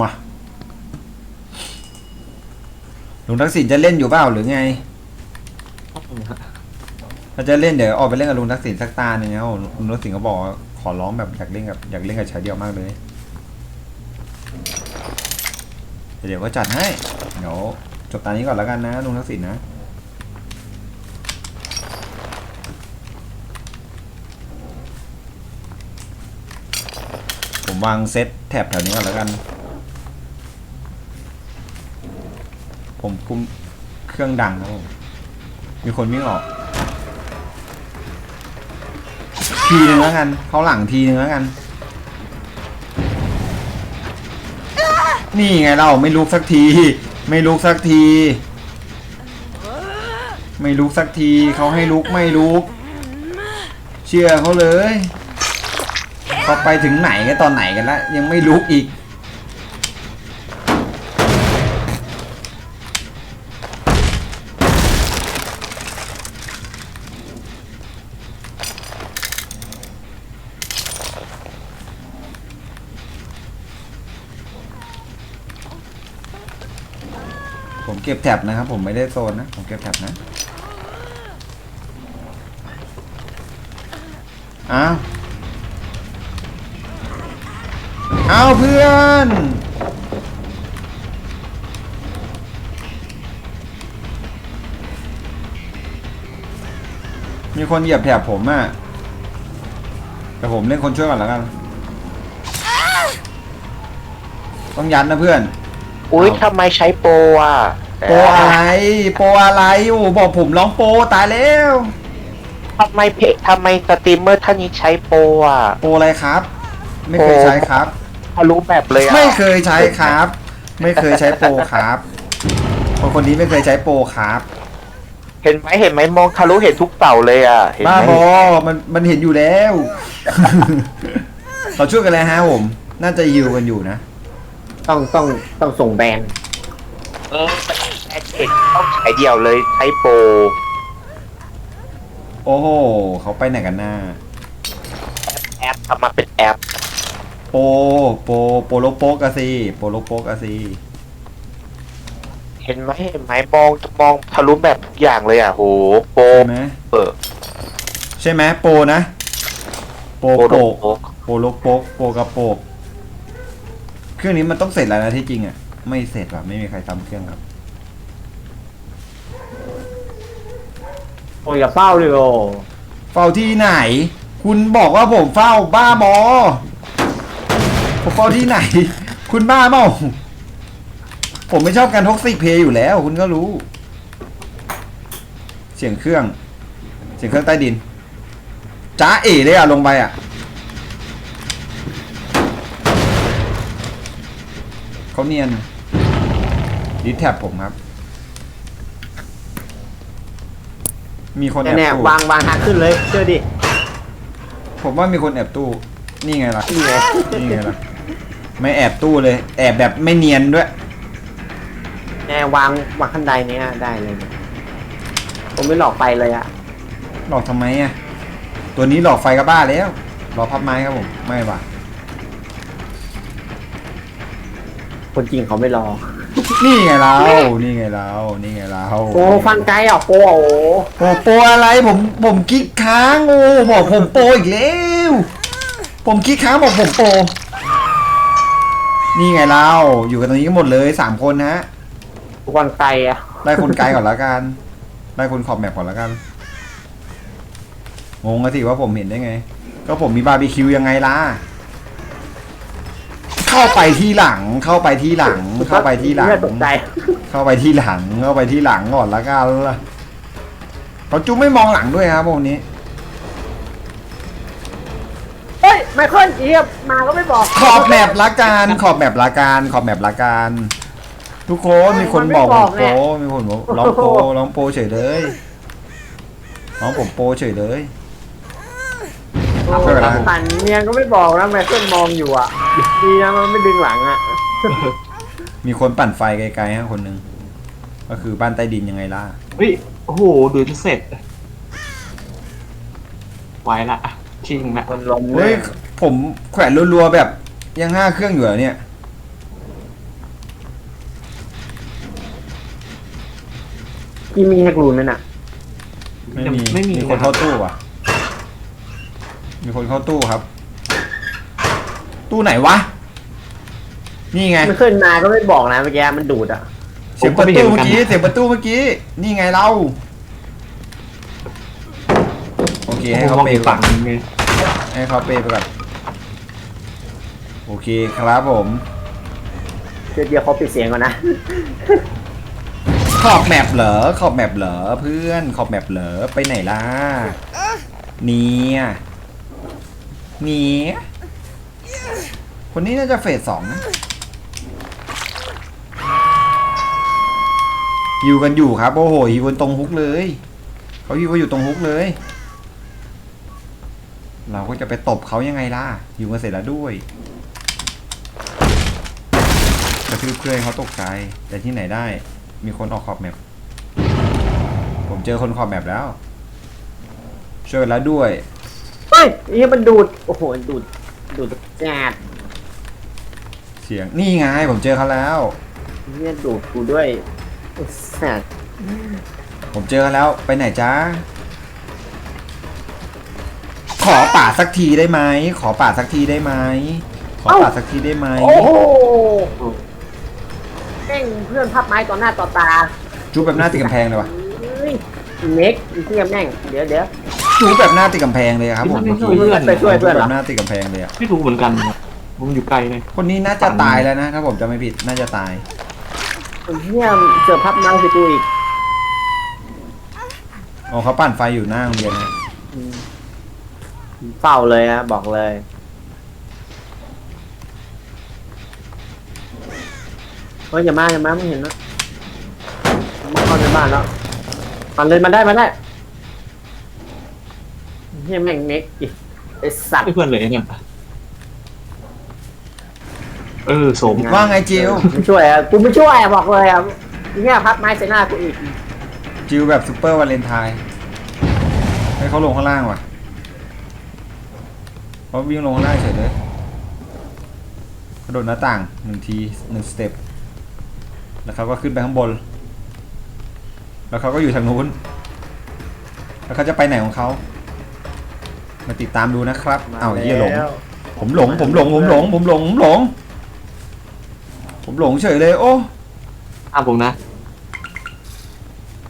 มาลุงทักษิณจะเล่นอยู่เปล่าหรือไง ถ้าจะเล่นเดี๋ยวออกไปเล่นกับลุงทักษิณสักตาหนึ่งนะลุงทักษิณเขาบอกขอร้องแบบอยากเล่นกับอยากเล่นกับชายเดียวมากเลย เดี๋ยวก็จัดให้ เดี๋ยวจบตานี้ก่อนแล้วกันนะลุงทักษิณนะผมวางเซตแถบแถวนี้ก่อนแล้วกัน ผมคุมเครื่องดังครับผมมีคนวิ่งออก ทีหนึ่งแล้วกัน เขาหลังทีหนึ่งแล้วกัน นี่ไงเราไม่ลุกสักที ไม่ลุกสักที ไม่ลุกสักทีเขาให้ลุกไม่ลุก เชื่อเขาเลยเขาไปถึงไหนกันตอนไหนกันล้วยังไม่ลุกอีก ก็บแท็บนะครับ ผมไม่ได้โซนนะ ผมเก็บแท็บนะอ้าวอ้าวเพื่อนมีคนเหยียบแถบผมอะแต่ผมเล่นคนช่วยก่อนแล้วกัน ต้องยันนะเพื่อน อุ้ยเอาทำไมใช้โปรอะ โปรอะไร โปรอะไรโอ้บอกผมร้องโปรตายแล้ว ทำไมเพจทำไมสตรีมเมอร์ท่านนี้ใช้โปรอะโปรอะไรครับ ไม่เคยใช้ครับทะลุแบบเลยอะไม่เคยใช้ครับ ไม่เคยใช้โปรครับคนคนนี้ไม่เคยใช้โปรครับเห็นไหมเห็นไหมมองทะลุเห็นทุกเต่าเลยอะเห็นบ้าไหมบอมันมันเห็นอยู่แล้วเราช่วยกันเลยฮะผม น่าจะยิวกันอยู่นะ ต้องต้องต้องส่งแบรนด์เออ แอดเห็นต้องใช้เดียวเลยใช้โปรโอ้โหเขาไปไหนกันหน้า แอปทำมาเป็นแอปโปรโปรโปรโลโปกอะซีโปรโลโปกอะซีเห็นไหมเห็นไหมมองมองทะลุแบบทุกอย่างเลยอะโหโปรใช่ไหมเออใช่ไหมโปรนะ โปรโปรโปรโปรโปรโลโปกโปรกระโปกเครื่องนี้มันต้องเสร็จแล้วนะที่จริงอะ ไม่เสร็จว่ะไม่มีใครทำเครื่องครับ โอ้ยอย่าเฝ้าเลยโอเฝ้าที่ไหน คุณบอกว่าผมเฝ้าบ้าบอ ผมเฝ้าที่ไหน คุณบ้าเปล่าผมไม่ชอบการท็อกซิกเพย์อยู่แล้ว คุณก็รู้ เสียงเครื่อง เสียงเครื่องใต้ดินจ้าเอ๋เลยอะลงไปอะ เขาเนียนดิสแท็บผมครับ มีคนแอบแน่ตู้ๆวางวางทางขึ้นเลยเชื่อดิผมว่ามีคนแอบตู้ นี่ไงล่ะ นี่ไงนี่ไงล่ะ ไม่แอบตู้เลย แอบแบบไม่เนียนด้วย แน่วางวางขั้นใดเนี้ยได้เลยเนี่ยผมไม่หลอกไปเลยอะหลอกทำไมอะ ตัวนี้หลอกไฟก็บ้าแล้ว หลอกพับไม้ครับผม ไม่ว่ะคนจริงเขาไม่รอ นี่ไงเรา นี่ไงเรา นี่ไงเราโอ้ฟันไกลอะโปโอ้โอ้โปรอะไรผมผมคลิกค้างโอ้บอกผมโปรอีกแล้วผมคลิกค้างบอกผมโปรนี่ไงเราอยู่กันตรงนี้กันหมดเลยสามคนนะฟันไกลอะไล่คนไกลก่อนแล้วกันไล่คนขอบแมปก่อนแล้วกันงงอะสิว่าผมเห็นได้ไง ก็ผมมีบาร์บีคิวยังไงล่ะ เข้าไปที่หลัง เข้าไปที่หลัง เข้าไปที่หลังไม่ตกใจเข้าไปที่หลัง เข้าไปที่หลังก่อนละกันล่ะเขาจุ๊บไม่มองหลังด้วยครับพวกนี้ เฮ้ยไมเคิลเอียบมาก็ไม่บอกขอบแมปละกันขอบแมปละกันขอบแมปละกันทุกคนมีคนบอกผมโปมีคนบอกร้องโปร้องโปเฉยเลยร้องผมโปเฉยเลย เอาไม่เป็นหันเมียก็ไม่บอกนะแม่เพื่อนมองอยู่อะดีนะมันไม่ดึงหลังอะมีคนปั่นไฟไกลๆฮะคนหนึ่งก็คือบ้านใต้ดินยังไงล่ะ เฮ้ย โอ้โห ดูจะเสร็จ ไว้ละอะทิ้งนะมันลมเฮ้ยผมแขวนรัวๆแบบยังห้าเครื่องอยู่เหรอเนี่ย พี่มีแฮกรูนนั่นน่ะไม่มี ไม่มีคนเข้าตู้อะ มีคนเข้าตู้ครับ ตู้ไหนวะ นี่ไง มันขึ้นมาก็ไม่บอกนะเมื่อกี้มันดูดอะ เสียงประตูเมื่อกี้ เสียงประตูเมื่อกี้ นี่ไงเรา โอเคให้เขามองเปอีย์กก่อฝั่นงนึงไงให้เขาเปย์ไปก่อนโอเคครับผมเดี๋ยวเดี๋ยวเขาปิดเสียงก่อนนะ ขอบแมปเหรอ ขอบแมปเหรอเพื่อน ขอบแมปเหรอ ไปไหนล่ะ เนี่ย เนี่คนนี้น่าจะเฟสสองนะฮิวกันอยู่ครับ โอ้โหฮิวกันตรงฮุกเลย เขาฮิวกันอยู่ตรงฮุกเลย เราก็จะไปตบเขายังไงล่ะฮิวกันเสร็จแล้วด้วยกระทืบเพื่อนเขาตกใจ แต่ที่ไหนได้ มีคนออกขอบแมปผมเจอคนขอบแมปแล้ว ช่วยแล้วด้วย ยนี่มันดูด โอ้โหดูด ดูดแจ๊ดเสียงนี่ไงผมเจอเขาแล้ว เนี่ยดูดกูด้วยไอ้สัตว์ผมเจอเขาแล้วไปไหนจ้าขอป่าดสักทีได้ไหมขอป่าดสักทีได้ไหมขอป่าดสักทีได้ไหมโอ้โหแม่งเพื่อนพับไม้ต่อหน้าต่อตาจูบแบบหน้าติดกำแพงเลยวะเฮ้ยเน็กไอ้เทียแม่ง เดี๋ยวเดี๋ยว จูบแบบหน้าติดกำแพงเลยครับผมไม่เมื่อช่วยกี้เพื่อนไปช่วยจูบแบบหน้าติดกำแพงเลยอะไม่รู้เหมือนกันครับผมอยู่ไกลเลยคนนี้น่าจะตายแล้วนะถ้าผมจำไม่ผิดน่าจะตาย ไอ้เทียเจอพับไม้สิกูอีกอ๋อเขาปั่นไฟอยู่หน้าโรงเรียนนะอืมเฝ้าเลยนะบอกเลย เฮ้ยอย่ามาอย่ามาไม่เห็นนะมาเข้าในบ้านแล้วมันเลยมาได้มาได้ เฮียแม่งเน็กอีกไอสัตว์ ไม่เพื่อนเลยเนี่ยเออสม ว่าไงจิวไม่ช่วยอะกูไม่ช่วยอะบอกเลยอะเนี่ยพับไม้ใส่หน้ากูอีกจิวแบบซูเปอร์วาเลนไทน์ให้เขาลงข้างล่างว่ะเขาวิ่งลงข้างล่างเฉยเลยกระโดดหน้าต่างหนึ่งทีหนึ่งสเต็ปแล้วเขาก็ขึ้นไปข้างบน แล้วเขาก็อยู่ทางนู้น แล้วเขาจะไปไหนของเขา มาติดตามดูนะครับอ้าวเฮียหลง แล้วผมหลง ผมหลง ผมหลง ผมหลง ผมหลง ผมหลงเฉยเลย โอ้ตามผมนะ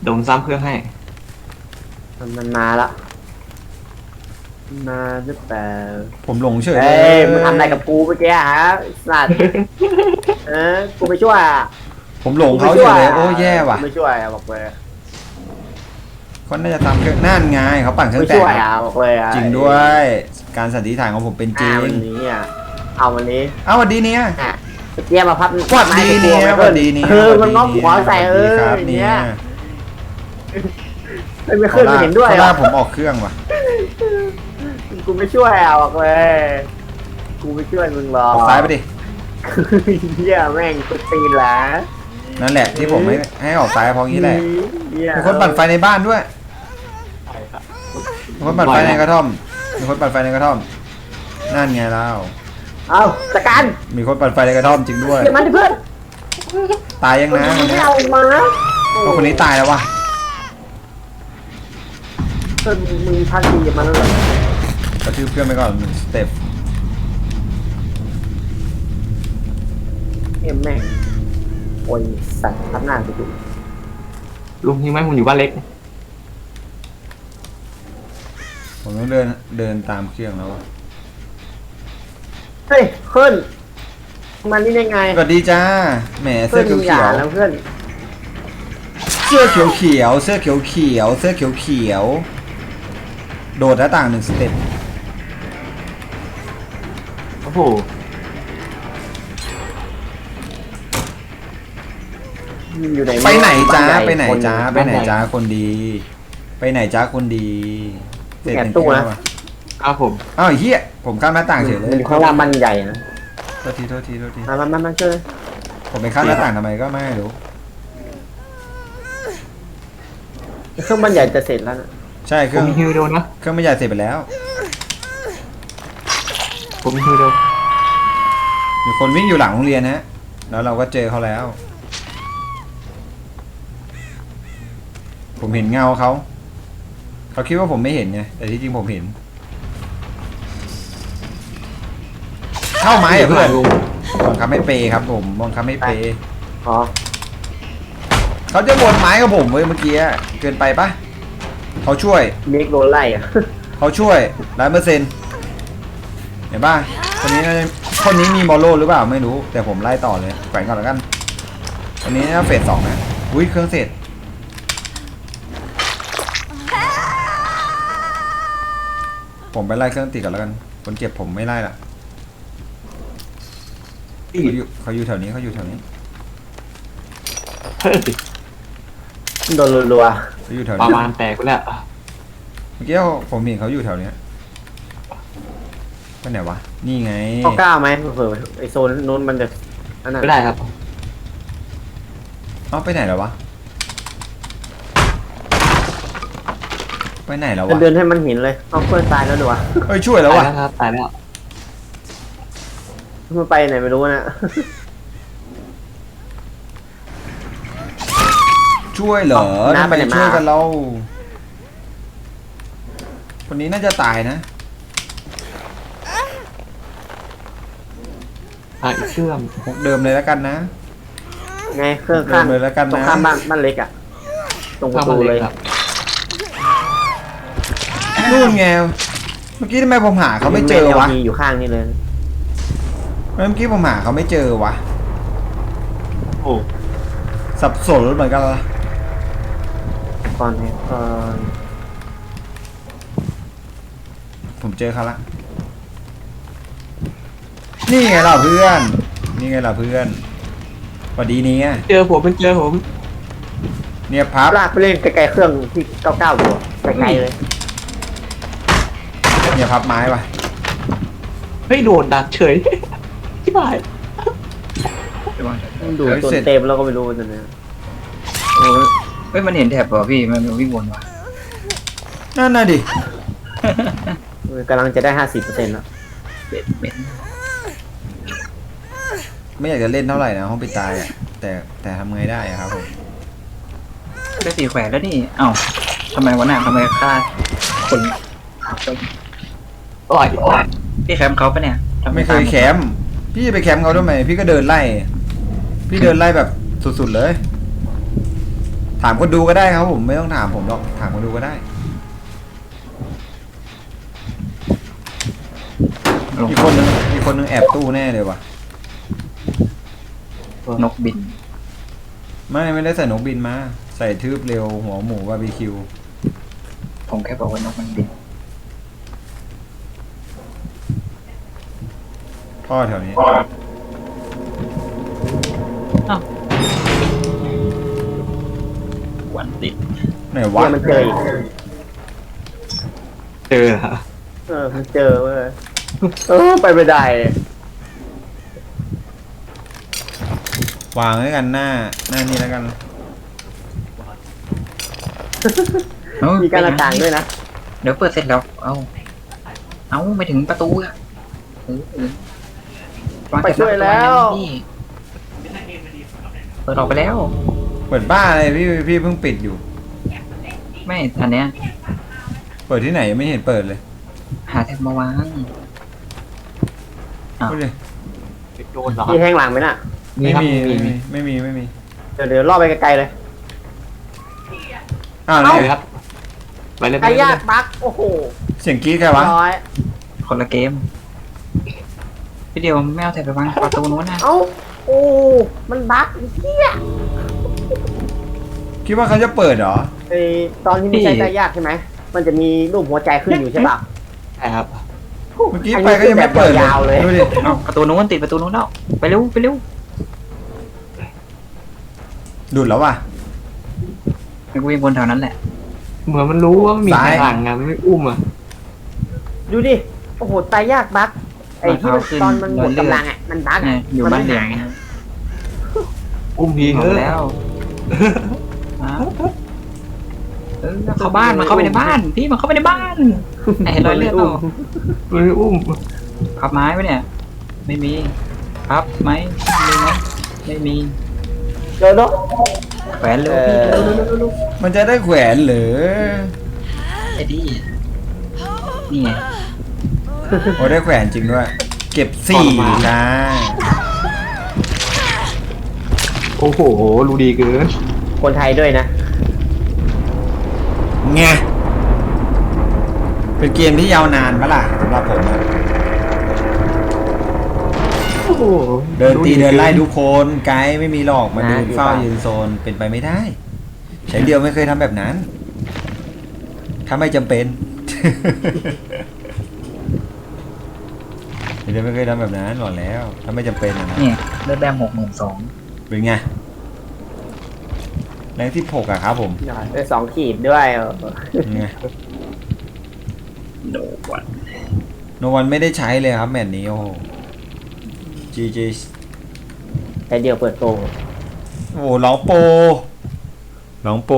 เดี๋ยวผมซ้ำเครื่องให้ มันมันมาละมาหรือเปล่าผมหลงเฉยเลเฮ้ยยมึงทำอะไรกับกูเมื่อกี้ฮะไอ้สัตว์ เออกูไม่ช่วยอะผมหลงเขาเฉยเลย โอ้แย่ว่ะ กูไม่ช่วยอะบอกเลย เขาน่าจะทำเครื่องนั่นไงเขาปั่นเครื่อไม่งแตช่วยกอะบอกเลยอะจริงด้วย การสันนิษฐานของผมเป็นจริอ่างวันนี้อะเอาวันนี้เอ้าสวัสดีเนี่ย อะเมื่อกี้มาพับสวัสดีเนี่ยสวัสดีเนี่ยเออมันงอกหัวใส่เออครับอย่างเนี่เงี้ยยไม่ขึ้นไม่เห็นด้วยเขาหรลาอกผมออกเครื่องว่ะ กูไม่ช่วยอะบอกเลยกูไม่ช่วยมึงหรออกอกซ้ายไปดิ เฮียแม่งกูตีนแหละ นั่นแหละที่ผมให้ให้ออกซ้ายเพราะงี้แหละเหี้ยมีคนปั่นไฟในบ้านด้วยมีคนปั่นไฟในกระท่อมมีคนปั่นไฟในกระท่อม นั่นไงเล่าเอาจัดการมีคนปั่นไฟในกระท่อมจริงด้วยเก็บมันดิเพื่อนตายยังนะคนไม่เนี้ยเอามาเพราะคนนี้ตายแล้ววะเพื่อนมึงมึงพักดีกับมันแล้วเหรอกระทืบเพื่อนไปก่อนหนึ่งสเต็ปเอ็มแม่ง โอ้ยสัตว์พับหน้าไปดูลุงยิงไหมผมอยู่บ้านเล็ก ผมต้องเดินเดินตามเครื่องแล้วอะเฮ้ยขึ้นมันนี่ได้ไงสวัสดีจ้า แหมเสื้อเพื่อนเขีมึงอยวย่าเขียวแล้วเพื่อนเสื้อเขียวเขียวๆเสื้อเขียวเขียวๆเสื้อเขียวเขียวๆโดดหน้าต่างหนึ่งสเต็ปโอ้โห อยู่ไหนไปไหนจ้าบ้ใญ่ไปไหนคนจ้าไปไหนจ้าคนดี ไปไหนจ้าคนดีเสร็จแอบหนึ่งตู้เครื่อนะงว่ะครับผมอ้าวไอ้เฮียผมข้ามหน้าต่างเฉยเลมัยนอยู่ข้างล่างบ้านใหญ่นะโทษทีโทษทีโทษทีมามามามาช่วยผมไปข้ามหน้าต่างทำไมก็ไม่รู้เครื่องบ้านใหญ่จะเสร็จแล้วนะใช่เคผรื่มองมีฮิวโดนนะเครื่องไม่ใหญ่เสร็จไปแล้ว ผมมีฮิวโดนมีคนวิ่งอยู่หลังโรงเรียนนะฮะแล้วเราก็เจอเขาแล้ว ผมเห็นเงาเขา เขาคิดว่าผมไม่เห็นไง แต่ที่จริงผมเห็น เข้าไม้เหรอเพื่อนบังคับไม่เปย์ครับ ผมบังคับไม่เปย์อ๋อเขาจะวนไม้กับผมเว้ยเมื่อกี้อะเกินไปปะเขาช่วยเมกโดนไล่อะเขาช่วยร้อยเปอร์เซ็นต์เห็นป่ะคนนี้น่าจะคนนี้มีมอลโลหรือเปล่าไม่รู้ แต่ผมไล่ต่อเลยแขวนก่อนแล้วกันคนนี้น่าเฟสสองนะอุ้ยเครื่องเสร็จ ผมไปไล่เครื่องติดก่อนแล้วกัน คนเจ็บผมไม่ไล่ละเขาอยู่เขาอยู่แถวนี้เขาอยู่แถวนี้เฮ้ยโดนรัวเขาอยู่แถวประนี้มาณแตกไปแล้วเมื่อกี้ผมเห็นเขาอยู่แถวเนี้ยไปไหนวะ นี่ไง ๆเขากล้าไหมเผื่อไอโซนนู้นมันจะอันนั้นไม่ได้ครับ เอ้าไปไหนแล้ววะ ไปไหนแล้วมันวะเดินให้มันเห็นเลยเอาเพื่อนตายแล้วดูวะเอ้ยช่วยแล้วตายวะแล้วครับตายแล้วมันไปไหนไม่รู้นะช่วยเหรอน้าทำไมไปไหนมาช่วยกันเราคนนี้น่าจะตายนะอะอีกเครื่องพกเดิมเลยแล้วกันนะไงเครื่องข้างเดินเลยแล้วกันนะตรงข้ามบ้านบ้านเล็กอะตรงปข้าระมมาตูเลเลยยครับ นู่นไง เมื่อกี้ทำไมผมหาเขาไม่เจอวะ มีอยู่ข้างนี่เลยเมื่อกี้ผมหาเขาไม่เจอวะ โอ้สับสนเหมือนกันละก่อนเนี่ยก่อนผมเจอเขาละ นี่ไงล่ะเพื่อน นี่ไงล่ะเพื่อนสวัสดีเนี่ย เจอผมเป็นเจอผมเนี่ยพับ ลากไปเล่นไกลๆเครื่องที่เก้าเก้าอยู่อะไกลๆเลย เนี่ยพับไม้ปะเฮ้ยโดนดักเฉย ที่บายมันดูดตัวเต็มแล้วก็ไม่รู้นั่นนะโอ้ยเฮ้ยมันเห็นแถบเปล่าพี่มันวิ่งวนว่ะนั่นน่ะดิกำลังจะได้ห้าสิบเปอร์เซ็นต์แล้วเบ็ดเบ็ดไม่อยากจะเล่นเท่าไหร่นะห้องปิดตายอะแต่แต่ทำไงได้อะครับผมได้ตีแขวนแล้วนี่เอ้าทำไมวะน่ะทำไมฆ่าคนอ้า วอร่อยอร่อยพี่แคมป์เขาปะเนี่ยทำไม่เคยแคมป์พี่จะไปแคมป์เขาทำไม พี่ก็เดินไล่ พี่เดินไล่แบบสุดๆเลย ถามคนดูก็ได้ครับผมไม่ต้องถามผมหรอกถามคนดูก็ได้ลงอีกคนนึงอีกคนนึงแอบตู้แน่เลยว่ะนกบิน ไม่ไม่ได้ใส่นกบินมา ใส่ทืบเร็วหัวหมูบาร์บีคิว ผมแค่บอกว่านกมันบิน พ่อแถวนี้หวันติดไหนวะเนี่ยมันเจออีกเจอฮะเออมันเจอเว้ยเออไปไม่ได้ วางไว้กันหน้า หน้านี้แล้วกัน เอ้มีการหน้าต่างด้วยนะเดี๋ยวเปิดเสร็จแล้ว เอ้าเอ้าไม่ถึงประตูอะเออเออางไปเสร็จช่วยแล้วพี่เปิดออกไปแล้ว เปิดบ้าอะไรพี่พี่เพิ่งปิดอยู่ ไม่อันเนี้ย เปิดที่ไหนยังไม่เห็นเปิดเลยหาแท็บมาวาง อ้าว พูดเลยโดนเหรอมีแห้งหลังไหมน่ะ ไม่ครับมีไม่มีไม่มีไม่มีเดี๋ยวเดี๋ยวล่อไปไกลๆเลยอ้าวเอานี่เลยครับไปเลยไปไก่เลยยากบักโอ้โหเสียงกรี๊ดใครวะร้อยคนละเกม พี่เดียวไม่เอาแท็บไปวางประตูนู้นนะเอ้าโอ้มันบักเฮียคิดว่าเขาจะเปิดเหรอ ไอตอนที่ไม่ใช้ไก่ยากใช่ไหมมันจะมีรูปหัวใจขึ้นอยู่ใช่ป่ะใช่ครับ เมื่อกี้ไปก็ยังไม่เปิดเลยยาวเลยดูดิเอาประตูนู้นติดประตูนู้นแล้วไปเร็วไปเร็วดูดแล้วว่ะให้กูวิ่งบนแถวนั้นแหละเหมือนมันรู้ว่ามันมีซ้าย ทางหลังอะมันไม่อุ้มอะ ดูดิ โอ้โห ตายยากบัก ไอ้ที่มันขึ้นตอนมันหมดเรื่อยๆกำลังอะมันบักเนี่ยอยู่บ้านเหลืองมันะไม่หายอุ้มทีหมเถดอะแล้วฮะเออเข้าบ้านมันเข้าไปในบ้าน พี่มันเข้าไปในบ้านไหนเห็นรอยเลือดเปล่ามันไม่อุ้มพับไม้ไหมเนี่ย ไม่มีพับไหมมีไหมไม่มีเดี๋ยวเนาะแขวนเร็วพี่เออเร็วเร็วเร็วเร็วมันจะได้แขวนเหรือไอ้ดินี่ไง โอ้ได้แขวนจริงด้วย เก็บสี่จ้าโอ้โห รู้ดีเกิน คนไทยด้วยนะ ไงเป็นเกมที่ยาวนานปะล่ะสำหรับผมอะโอ้โหเดินตีรู้เดินไล่กิทุกคนไกด์ไม่มีหรอกมานะเดินอยู่เฝ้าป่ะยืนโซนเป็นไปไม่ได้ใช้เดียวไม่เคยทำแบบนั้น ถ้าไม่จำเป็นใช้ เดียวไม่เคยทำแบบนั้นหรอกแล้วถ้าไม่จำเป็นอะนะเนี่ยเลือดแดงหกหมื่นสองเป็นไงแรงที่หกอะครับผมเออสองขีดด้วยเออเป็นไงโดวันโนวันไม่ได้ใช้เลยครับแมตช์นี้โอ้จีจีแต่เดียวเปิดโปงโอ้โหร้องโปร้องโป